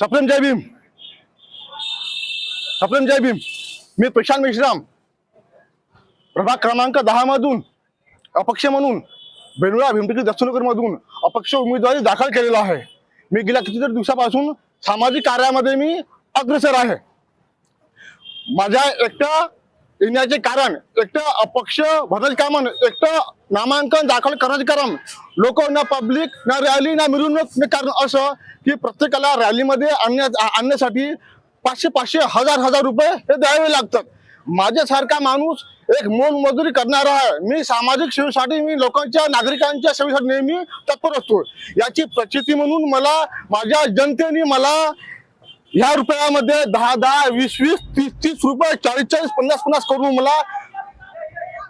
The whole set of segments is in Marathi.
सप्रेम जय भीम। सप्रेम जय भीम। मी प्रशांत मेश्राम प्रभाग क्रमांक दहा मधून अपक्ष म्हणून बेनुळा भीमटेकी दक्षिणकर मधून अपक्ष उमेदवारी दाखल केलेला आहे. मी गेल्या कितीतरी दिवसापासून सामाजिक कार्यामध्ये मी अग्रसर आहे. माझ्या एकट्या येण्याचे कारण एकटं अपक्ष भरायचे कामन एकटं नामांकन दाखल करण्याचे कारण लोक ना पब्लिक ना रॅली ना मिरवणूक कारण असं की प्रत्येकाला रॅलीमध्ये आणण्या आणण्यासाठी पाचशे पाचशे हजार हजार रुपये हे द्यावे लागतात. माझ्यासारखा माणूस एक मोलमजुरी करणारा आहे. मी सामाजिक सेवेसाठी मी लोकांच्या नागरिकांच्या सेवेसाठी नेहमी तत्पर असतो. याची प्रचिती म्हणून मला माझ्या जनतेने मला ह्या रुपयामध्ये दहा दहा वीस वीस तीस तीस रुपये चाळीस चाळीस पन्नास पन्नास करून मला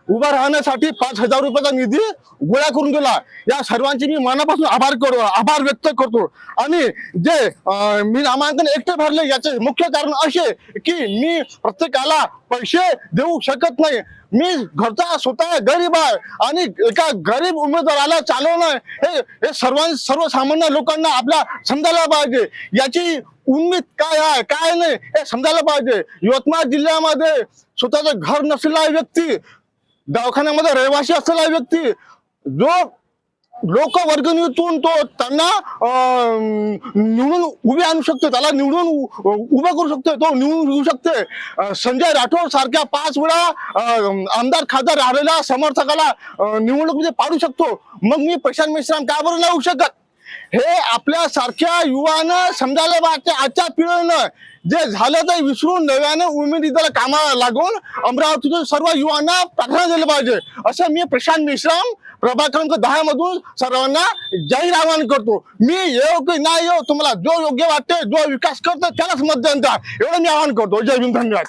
उभा राहण्यासाठी पाच हजार रुपयाचा निधी गोळा करून दिला. या सर्वांचे मी मनापासून आभार करतो आभार व्यक्त करतो. आणि जे मी नामांकन एकटे भरले याचे मुख्य कारण असे की मी प्रत्येकाला पैसे देऊ शकत नाही. मी घरचा स्वतः गरीब आहे आणि एका गरीब उमेदवाराला चालवणं हे हे सर्वां सर्वसामान्य लोकांना आपल्या समजायला पाहिजे. याची उन्मित काय आहे काय नाही हे समजायला पाहिजे. यवतमाळ जिल्ह्यामध्ये स्वतःचं घर नसलेला व्यक्ती दवाखान्यामध्ये रहिवासी असलेला व्यक्ती जो लोक वर्गणीतून तो त्यांना अं, निवडून उभे आणू शकतो त्याला निवडून उभे करू शकतो तो निवडून येऊ शकते. संजय राठोड सारख्या पाच वेळा आमदार खासदार आलेल्या समर्थकाला अं, निवडणुकीमध्ये म्हणजे पाडू शकतो. मग मी प्रशांत मिश्राम का बरं नाही होऊ शकत? हे आपल्या सारख्या युवानं समजायला पाहिजे आजच्या पिढीनं जे झालं ते विसरून नव्याने उमेदीला कामाला लागून अमरावतीतून सर्व युवांना प्रार्थना दिलं पाहिजे. असं मी प्रशांत मिश्राम प्रभाग क्रमांक दहा मधून सर्वांना जाहीर आवाहन करतो. मी येऊ की नाही येऊ तुम्हाला जो योग्य वाटते जो विकास करतो त्यालाच मतदान द्या. एवढं मी आवाहन करतो. जय भीम धन्यवाद.